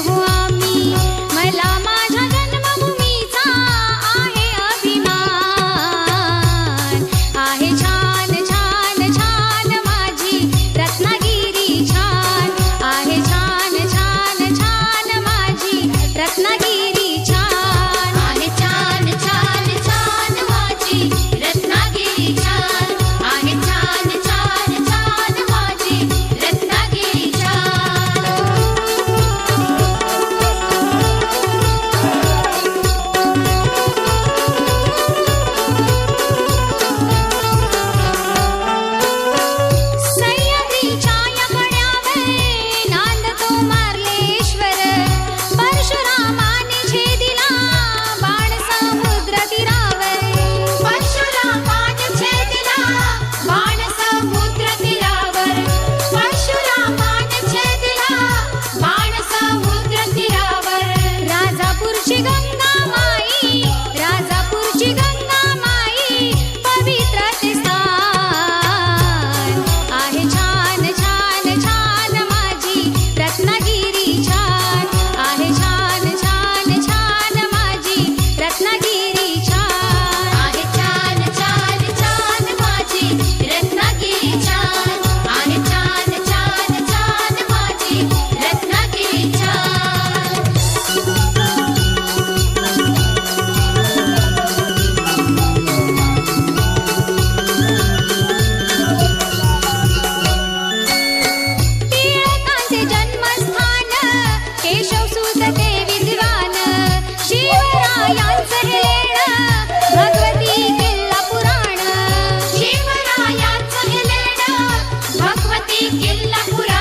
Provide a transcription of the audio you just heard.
मला माझा जन्मभूमीचा आहे अभिमा आहे छान छान छान माझी रत्नागिरी छान आहे छान छान छान माझी रत्नागिरी ಎಲ್ಲ ಪುರ